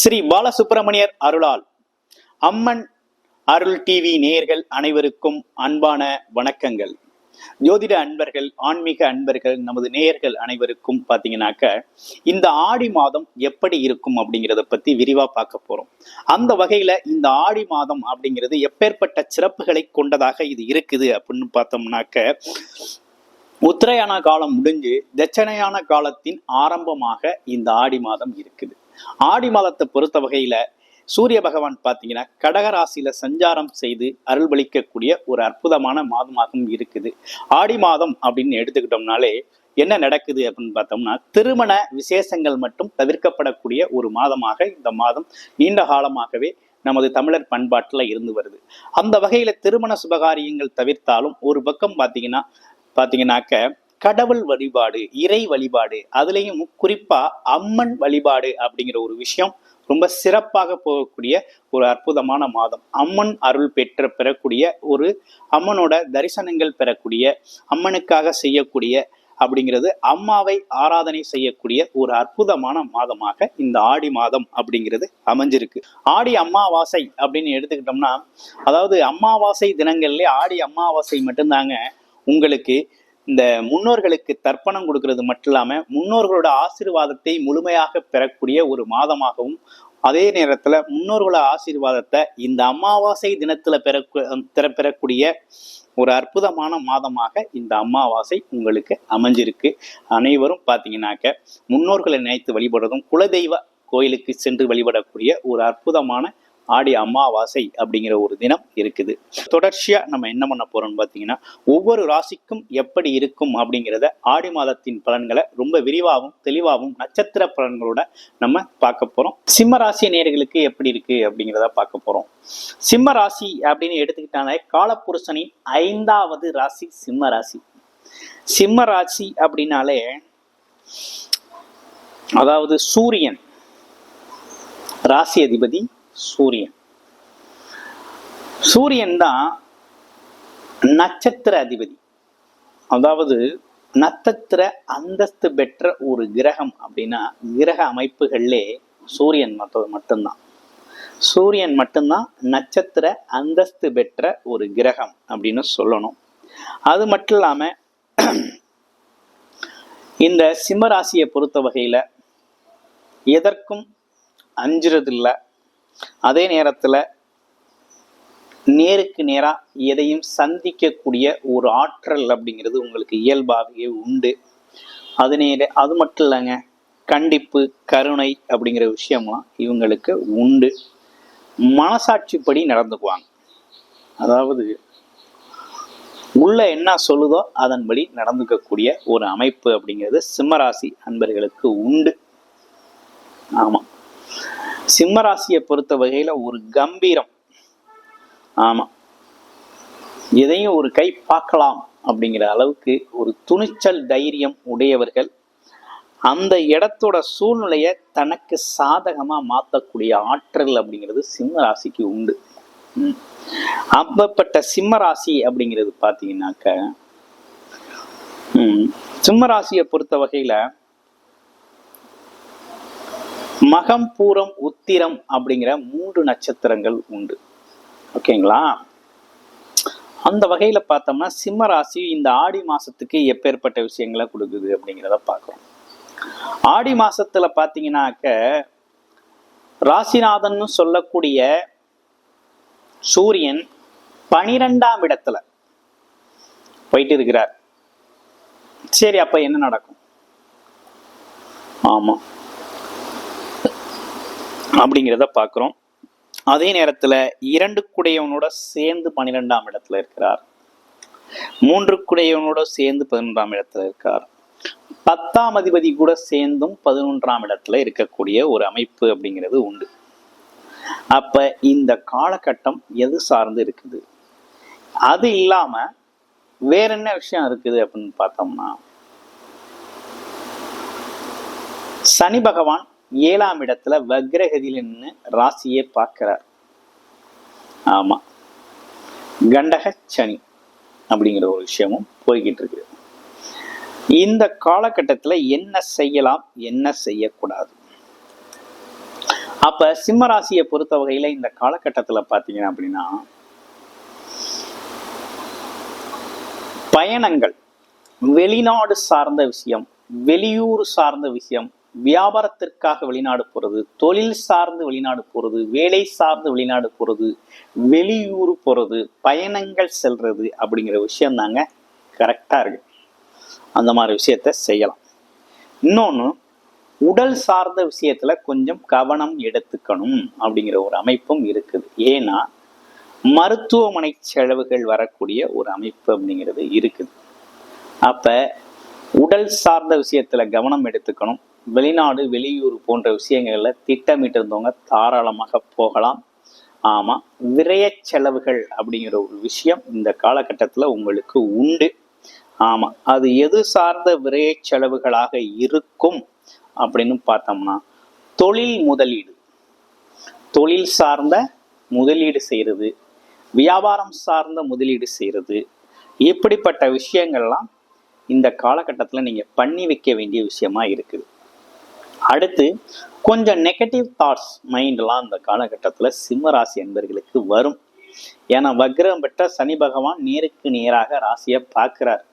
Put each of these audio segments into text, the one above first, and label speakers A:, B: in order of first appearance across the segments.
A: ஸ்ரீ பாலசுப்பிரமணியர் அருளால். அம்மன் அருள் டிவி நேயர்கள் அனைவருக்கும் அன்பான வணக்கங்கள். ஜோதிட அன்பர்கள் ஆன்மீக அன்பர்கள் நமது நேயர்கள் அனைவருக்கும் பார்த்தீங்கன்னாக்க இந்த ஆடி மாதம் எப்படி இருக்கும் அப்படிங்கிறத பத்தி விரிவா பார்க்க போறோம். அந்த வகையில இந்த ஆடி மாதம் அப்படிங்கிறது எப்பேற்பட்ட சிறப்புகளை கொண்டதாக இது இருக்குது அப்படின்னு பார்த்தோம்னாக்க உத்தரையான காலம் முடிஞ்சு தட்சணையான காலத்தின் ஆரம்பமாக இந்த ஆடி மாதம் இருக்குது. ஆடி மாதத்தை பொறுத்த வகையில சூரிய பகவான் பார்த்தீங்கன்னா கடகராசியில சஞ்சாரம் செய்து அருள்வளிக்கக்கூடிய ஒரு அற்புதமான மாதமாகவும் இருக்குது. ஆடி மாதம் அப்படின்னு எடுத்துக்கிட்டோம்னாலே என்ன நடக்குது அப்படின்னு பார்த்தோம்னா திருமண விசேஷங்கள் மட்டும் தவிர்க்கப்படக்கூடிய ஒரு மாதமாக இந்த மாதம் நீண்ட காலமாகவே நமது தமிழர் பண்பாட்டில் இருந்து வருது. அந்த வகையில திருமண சுபகாரியங்கள் தவிர்த்தாலும் ஒரு பக்கம் பார்த்தீங்கன்னா பார்த்தீங்கன்னாக்க கடவுள் வழிபாடு இறை வழிபாடு அதுலேயும் குறிப்பா அம்மன் வழிபாடு அப்படிங்கிற ஒரு விஷயம் ரொம்ப சிறப்பாக போகக்கூடிய ஒரு அற்புதமான மாதம். அம்மன் அருள் பெற்ற பெறக்கூடிய ஒரு அம்மனோட தரிசனங்கள் பெறக்கூடிய அம்மனுக்காக செய்யக்கூடிய அப்படிங்கிறது அம்மாவை ஆராதனை செய்யக்கூடிய ஒரு அற்புதமான மாதமாக இந்த ஆடி மாதம் அப்படிங்கிறது அமைஞ்சிருக்கு. ஆடி அம்மாவாசை அப்படின்னு எடுத்துக்கிட்டோம்னா அதாவது அம்மாவாசை தினங்கள்லேயே ஆடி அம்மாவாசை மட்டும்தாங்க உங்களுக்கு இந்த முன்னோர்களுக்கு தர்ப்பணம் கொடுக்கறது மட்டும் இல்லாம முன்னோர்களோட ஆசீர்வாதத்தை முழுமையாக பெறக்கூடிய ஒரு மாதமாகவும் அதே நேரத்துல முன்னோர்களோட ஆசீர்வாதத்தை இந்த அமாவாசை தினத்துல பெற பெற- பெறக்கூடிய ஒரு அற்புதமான மாதமாக இந்த அமாவாசை உங்களுக்கு அமைஞ்சிருக்கு. அனைவரும் பார்த்தீங்கன்னாக்க முன்னோர்களை நினைத்து வழிபடுறதும் குலதெய்வ கோயிலுக்கு சென்று வழிபடக்கூடிய ஒரு அற்புதமான ஆடி அமாவாசை அப்படிங்கிற ஒரு தினம் இருக்குது. தொடர்ச்சியா நம்ம என்ன பண்ண போறோம்னு பார்த்தீங்கன்னா ஒவ்வொரு ராசிக்கும் எப்படி இருக்கும் அப்படிங்கிறத ஆடி மாதத்தின் பலன்களை ரொம்ப விரிவாகவும் தெளிவாகவும் நட்சத்திர பலன்களோட நம்ம பார்க்க போறோம். சிம்ம ராசி நேர்களுக்கு எப்படி இருக்கு அப்படிங்கிறத பார்க்க போறோம். சிம்ம ராசி அப்படின்னு எடுத்துக்கிட்டாலே காலப்புருஷனின் ஐந்தாவது ராசி சிம்ம ராசி. சிம்ம ராசி அப்படின்னாலே அதாவது சூரியன் ராசி அதிபதி சூரியன். சூரியன் தான் நட்சத்திர அதிபதி. அதாவது நட்சத்திர அந்தஸ்து பெற்ற ஒரு கிரகம் அப்படின்னா கிரக அமைப்புகள்லே சூரியன் மட்டும் மட்டும்தான். சூரியன் மட்டும்தான் நட்சத்திர அந்தஸ்து பெற்ற ஒரு கிரகம் அப்படின்னு சொல்லணும். அது மட்டும் இல்லாம இந்த சிம்மராசியை பொறுத்த வகையில் எதற்கும் அஞ்சுறதில்லை. அதே நேரத்துல நேருக்கு நேரா எதையும் சந்திக்கக்கூடிய ஒரு ஆற்றல் அப்படிங்கிறது உங்களுக்கு இயல்பாகவே உண்டு. அது நேர அது மட்டும் இல்லைங்க கண்டிப்பு கருணை அப்படிங்கிற விஷயம்லாம் இவங்களுக்கு உண்டு. மனசாட்சிப்படி நடந்துக்குவாங்க. அதாவது உள்ள என்ன சொல்லுதோ அதன்படி நடந்துக்கக்கூடிய ஒரு அமைப்பு அப்படிங்கிறது சிம்மராசி அன்பர்களுக்கு உண்டு. சிம்மராசியை பொறுத்த வகையில ஒரு கம்பீரம். ஆமா. எதையும் ஒரு கை பார்க்கலாம் அப்படிங்கிற அளவுக்கு ஒரு துணிச்சல் தைரியம் உடையவர்கள் அந்த இடத்தோட சூழ்நிலையை தனக்கு சாதகமா மாத்தக்கூடிய ஆற்றல் அப்படிங்கிறது சிம்ம ராசிக்கு உண்டு அப்பப்பட்ட சிம்ம ராசி அப்படிங்கிறது பார்த்தீங்கன்னாக்க சிம்ம ராசியை பொறுத்த வகையில மகம் பூரம் உத்திரம் அப்படிங்கிற மூன்று நட்சத்திரங்கள் உண்டு. ஓகேங்களா? அந்த வகையில பார்த்தோம்னா சிம்ம ராசி இந்த ஆடி மாசத்துக்கு எப்பேற்பட்ட விஷயங்களை கொடுக்குது அப்படிங்கிறத பார்க்கிறோம். ஆடி மாசத்துல பார்த்தீங்கன்னாக்க ராசிநாதன் சொல்லக்கூடிய சூரியன் பனிரெண்டாம் இடத்துல போயிட்டு இருக்கிறார். சரி அப்ப என்ன நடக்கும்? ஆமா. அப்படிங்கிறத பார்க்குறோம். அதே நேரத்துல இரண்டு குடையவனோட சேர்ந்து பன்னிரெண்டாம் இடத்துல இருக்கிறார். மூன்று குடையவனோட சேர்ந்து பதினொன்றாம் இடத்துல இருக்கார். பத்தாம் அதிபதி கூட சேர்ந்தும் பதினொன்றாம் இடத்துல இருக்கக்கூடிய ஒரு அமைப்பு அப்படிங்கிறது உண்டு. அப்ப இந்த காலகட்டம் எது சார்ந்து இருக்குது? அது இல்லாம வேற என்ன விஷயம் இருக்குது அப்படின்னு பார்த்தோம்னா சனி பகவான் ஏழாம் இடத்துல வக்ரகதியில் நின்று ராசியை பார்க்கிறார். ஆமா. கண்டக சனி அப்படிங்கிற ஒரு விஷயமும் போய்கிட்டு இருக்கு. இந்த காலகட்டத்துல என்ன செய்யலாம் என்ன செய்யக்கூடாது? அப்ப சிம்ம ராசியை பொறுத்த வகையில இந்த காலகட்டத்துல பார்த்தீங்கன்னா அப்படின்னா பயணங்கள் வெளிநாடு சார்ந்த விஷயம் வெளியூர் சார்ந்த விஷயம் வியாபாரத்திற்காக வெளிநாடு போறது தொழில் சார்ந்து வெளிநாடு போறது வேலை சார்ந்து வெளிநாடு போறது வெளியூர் போறது பயணங்கள் செல்றது அப்படிங்கிற விஷயம் தாங்க கரெக்டா இருக்கு. அந்த மாதிரி விஷயத்த செய்யலாம். இன்னொன்று உடல் சார்ந்த விஷயத்துல கொஞ்சம் கவனம் எடுத்துக்கணும் அப்படிங்கிற ஒரு அமைப்பும் இருக்குது. ஏன்னா மருத்துவமனை செலவுகள் வரக்கூடிய ஒரு அமைப்பு அப்படிங்கிறது இருக்குது. அப்ப உடல் சார்ந்த விஷயத்துல கவனம் எடுத்துக்கணும். வெளிநாடு வெளியூர் போன்ற விஷயங்களில் திட்டமிட்டிருந்தவங்க தாராளமாக போகலாம். ஆமாம் விரய செலவுகள் அப்படிங்கிற ஒரு விஷயம் இந்த காலகட்டத்தில் உங்களுக்கு உண்டு. ஆமாம் அது எது சார்ந்த விரய செலவுகளாக இருக்கும் அப்படின்னு பார்த்தோம்னா தொழில் முதலீடு. தொழில் சார்ந்த முதலீடு செய்கிறது வியாபாரம் சார்ந்த முதலீடு செய்கிறது. இப்படிப்பட்ட விஷயங்கள்லாம் இந்த காலகட்டத்தில் நீங்கள் பண்ணி வைக்க வேண்டிய விஷயமா இருக்குது. அடுத்து கொஞ்சம் நெகட்டிவ் தாட்ஸ் மைண்ட்லாம் அந்த காலகட்டத்தில் சிம்மராசி என்பர்களுக்கு வரும். ஏன்னா வக்ரம் பெற்ற சனி பகவான் நேருக்கு நேராக ராசியை பார்க்கிறார்.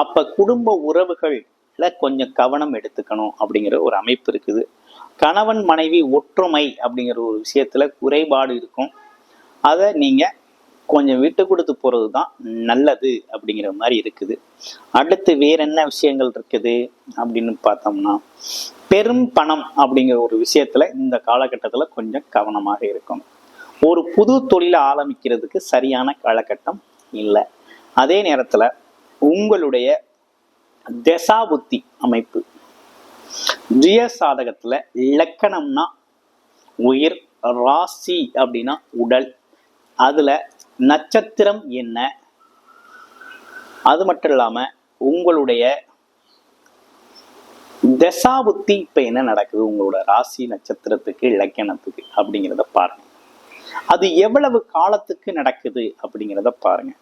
A: அப்போ குடும்ப உறவுகளில் கொஞ்சம் கவனம் எடுத்துக்கணும் அப்படிங்கிற ஒரு அமைப்பு இருக்குது. கணவன் மனைவி ஒற்றுமை அப்படிங்கிற ஒரு விஷயத்தில் குறைபாடு இருக்கும். அதை நீங்கள் கொஞ்சம் விட்டு கொடுத்து போகிறது தான் நல்லது அப்படிங்கிற மாதிரி இருக்குது. அடுத்து வேற என்ன விஷயங்கள் இருக்குது அப்படின்னு பார்த்தோம்னா பெரும் பணம் அப்படிங்கிற ஒரு விஷயத்துல இந்த காலகட்டத்தில் கொஞ்சம் கவனமாக இருக்கணும். ஒரு புது தொழிலை ஆரம்பிக்கிறதுக்கு சரியான காலகட்டம் இல்லை. அதே நேரத்தில் உங்களுடைய தசாபுத்தி அமைப்பு. ஜுய சாதகத்தில் லக்கணம்னா உயிர் ராசி அப்படின்னா உடல். அதில் நட்சத்திரம் என்ன? அது மட்டும் இல்லாம உங்களுடைய தசாபுத்தி இப்ப என்ன நடக்குது? உங்களோட ராசி நட்சத்திரத்துக்கு இலக்கணத்துக்கு அப்படிங்கிறத பாருங்க. அது எவ்வளவு காலத்துக்கு நடக்குது அப்படிங்கிறத பாருங்க.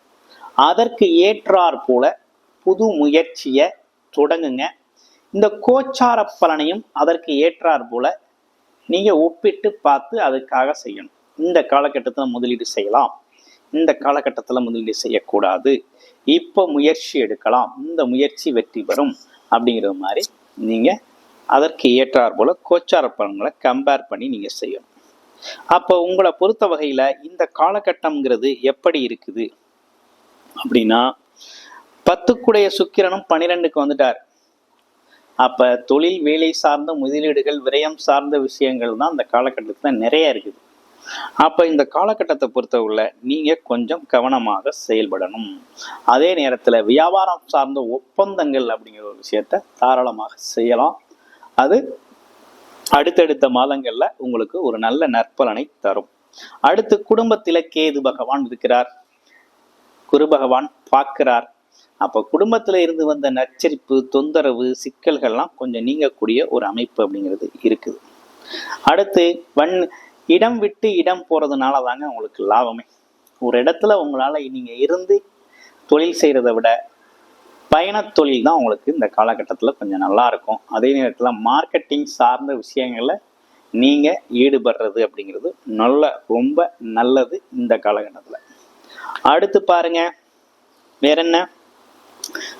A: அதற்கு ஏற்றார் போல புது முயற்சியை தொடங்குங்க. இந்த கோச்சார பலனையும் அதற்கு ஏற்றார் போல நீங்க ஒப்பிட்டு பார்த்து அதுக்காக செய்யணும். இந்த காலகட்டத்தில் முதலீடு செய்யலாம். இந்த காலகட்டத்தில் முதலீடு செய்யக்கூடாது. இப்போ முயற்சி எடுக்கலாம். இந்த முயற்சி வெற்றி பெறும் அப்படிங்கிற மாதிரி நீங்கள் அதற்கு ஏற்றார் போல கோச்சார பலன்களை கம்பேர் பண்ணி நீங்கள் செய்யணும். அப்போ உங்களை பொறுத்த வகையில் இந்த காலகட்டம்ங்கிறது எப்படி இருக்குது? அப்படின்னா பத்துக்குடைய சுக்கிரனும் பன்னிரெண்டுக்கு வந்துட்டார். அப்போ தொழில் வேலை சார்ந்த முதலீடுகள் விரயம் சார்ந்த விஷயங்கள் தான் அந்த காலகட்டத்தில் நிறைய இருக்குது. அப்ப இந்த காலகட்டத்தை பொறுத்தவரை நீங்க கொஞ்சம் கவனமாக செயல்படணும். அதே நேரத்துல வியாபாரம் சார்ந்த ஒப்பந்தங்கள் அப்படிங்கிற ஒரு விஷயத்த தாராளமாக செய்யலாம். அது அடுத்தடுத்த மாதங்கள்ல உங்களுக்கு ஒரு நல்ல நற்பலனை தரும். அடுத்து குடும்பத்தில கேது பகவான் இருக்கிறார். குரு பகவான் பார்க்கிறார். அப்போ குடும்பத்துல இருந்து வந்த நச்சரிப்பு தொந்தரவு சிக்கல்கள்லாம் கொஞ்சம் நீங்கக்கூடிய ஒரு அமைப்பு அப்படிங்கிறது இருக்குது. அடுத்து வன் இடம் விட்டு இடம் போகிறதுனால தாங்க உங்களுக்கு லாபமே. ஒரு இடத்துல உங்களால் நீங்கள் இருந்து தொழில் செய்கிறத விட பயணத் தொழில் தான் உங்களுக்கு இந்த காலகட்டத்தில் கொஞ்சம் நல்லா இருக்கும். அதே நேரத்தில் மார்க்கெட்டிங் சார்ந்த விஷயங்களில் நீங்கள் ஈடுபடுறது அப்படிங்கிறது நல்ல ரொம்ப நல்லது இந்த காலகட்டத்தில். அடுத்து பாருங்க வேற என்ன?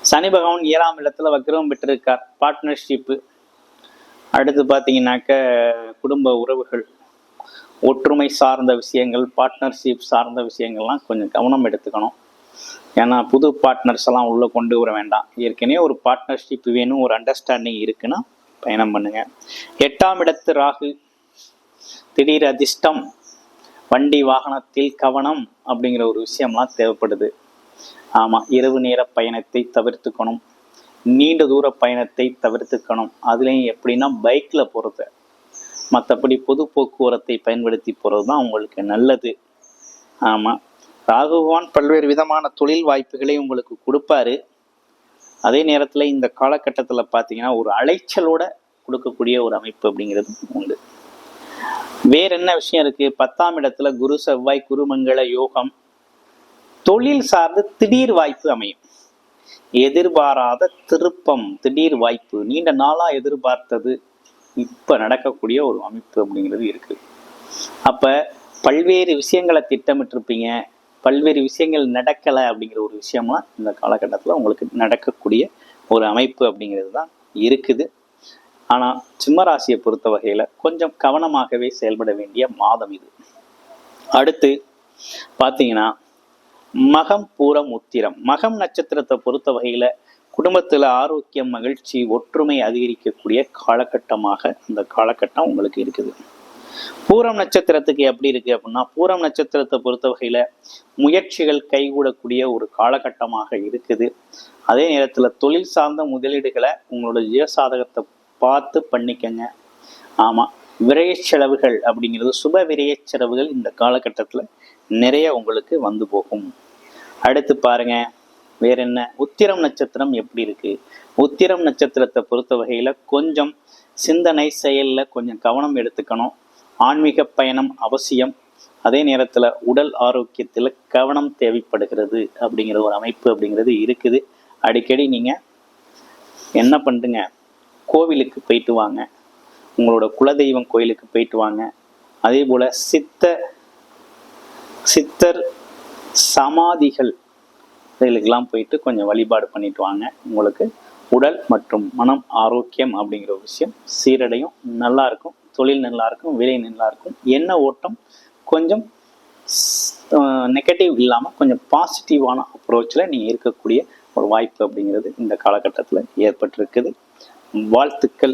A: சனி பகவான் ஏழாம் இடத்துல வக்ரம் பெற்றிருக்கார். பார்ட்னர்ஷிப்பு அடுத்து பார்த்தீங்கன்னாக்க குடும்ப உறவுகள். ஒற்றுமை சார்ந்த விஷயங்கள் பார்ட்னர்ஷிப் சார்ந்த விஷயங்கள்லாம் கொஞ்சம் கவனம் எடுத்துக்கணும். ஏன்னா புது பார்ட்னர்ஸ் எல்லாம் உள்ளே கொண்டு வர வேண்டாம். ஏற்கனவே ஒரு பார்ட்னர்ஷிப் வேணும் ஒரு அண்டர்ஸ்டாண்டிங் இருக்குன்னா பயணம் பண்ணுங்க. எட்டாம் இடத்து ராகு. திடீர் அதிர்ஷ்டம் வண்டி வாகனத்தில் கவனம் அப்படிங்கிற ஒரு விஷயம்லாம் தேவைப்படுது. ஆமாம் இரவு நேர பயணத்தை தவிர்த்துக்கணும். நீண்ட தூர பயணத்தை தவிர்த்துக்கணும். அதுலேயும் எப்படின்னா பைக்கில் போகிறது மற்றபடி பொது போக்குவரத்தை பயன்படுத்தி போகிறது தான் உங்களுக்கு நல்லது. ஆமாம் ராகுவான் பல்வேறு விதமான தொழில் வாய்ப்புகளை உங்களுக்கு கொடுப்பாரு. அதே நேரத்தில் இந்த காலகட்டத்தில் பார்த்தீங்கன்னா ஒரு அலைச்சலோட கொடுக்கக்கூடிய ஒரு அமைப்பு அப்படிங்கிறது உண்டு. வேற என்ன விஷயம் இருக்கு? பத்தாம் இடத்துல குரு செவ்வாய் குருமங்கள யோகம். தொழில் சார்ந்து திடீர் வாய்ப்பு அமையும். எதிர்பாராத திருப்பம் திடீர் வாய்ப்பு. நீண்ட நாளா எதிர்பார்த்தது இப்போ நடக்கக்கூடிய ஒரு அமைப்பு அப்படிங்கிறது இருக்குது அப்போ பல்வேறு விஷயங்களை திட்டமிட்டிருப்பீங்க. பல்வேறு விஷயங்கள் நடக்கலை அப்படிங்கிற ஒரு விஷயம்லாம் இந்த காலகட்டத்தில் உங்களுக்கு நடக்கக்கூடிய ஒரு அமைப்பு அப்படிங்கிறது தான் இருக்குது. ஆனால் சிம்மராசியை பொறுத்த வகையில் கொஞ்சம் கவனமாகவே செயல்பட வேண்டிய மாதம் இது. அடுத்து பார்த்தீங்கன்னா மகம் பூரம் உத்திரம். மகம் நட்சத்திரத்தை பொறுத்த வகையில் குடும்பத்தில் ஆரோக்கியம் மகிழ்ச்சி ஒற்றுமை அதிகரிக்கக்கூடிய காலகட்டமாக அந்த காலகட்டம் உங்களுக்கு இருக்குது. பூரம் நட்சத்திரத்துக்கு எப்படி இருக்கு அப்படின்னா பூரம் நட்சத்திரத்தை பொறுத்த வகையில முயற்சிகள் கைகூடக்கூடிய ஒரு காலகட்டமாக இருக்குது. அதே நேரத்தில் தொழில் சார்ந்த முதலீடுகளை உங்களோட ஜீவசாதகத்தை பார்த்து பண்ணிக்கங்க. ஆமாம் விரைய செலவுகள் அப்படிங்கிறது சுப விரைய செலவுகள் இந்த காலகட்டத்தில் நிறைய உங்களுக்கு வந்து போகும். அடுத்து பாருங்கள் வேற என்ன? உத்திரம் நட்சத்திரம் எப்படி இருக்கு? உத்திரம் நட்சத்திரத்தை பொறுத்த வகையில கொஞ்சம் சிந்தனை செயல்ல கொஞ்சம் கவனம் எடுத்துக்கணும். ஆன்மீக பயணம் அவசியம். அதே நேரத்துல உடல் ஆரோக்கியத்துல கவனம் தேவைப்படுகிறது அப்படிங்கிற ஒரு அமைப்பு அப்படிங்கிறது இருக்குது. அடிக்கடி நீங்க என்ன பண்ணுங்க கோவிலுக்கு போயிட்டு வாங்க. உங்களோட குலதெய்வம் கோயிலுக்கு போயிட்டு வாங்க. அதே போல சித்த சித்தர் சமாதிகள் இதுகளுக்கெல்லாம் போயிட்டு கொஞ்சம் வழிபாடு பண்ணிட்டு வாங்க. உங்களுக்கு உடல் மற்றும் மனம் ஆரோக்கியம் அப்படிங்கிற ஒரு விஷயம் சீரடையும். நல்லா இருக்கும். தொழில் நல்லா இருக்கும். விலை நல்லா இருக்கும். எண்ண ஓட்டம் கொஞ்சம் நெகட்டிவ் இல்லாமல் கொஞ்சம் பாசிட்டிவான அப்ரோச்சில் நீங்கள் இருக்கக்கூடிய ஒரு வாய்ப்பு அப்படிங்கிறது இந்த காலகட்டத்தில் ஏற்பட்டிருக்குது. வாழ்த்துக்கள்.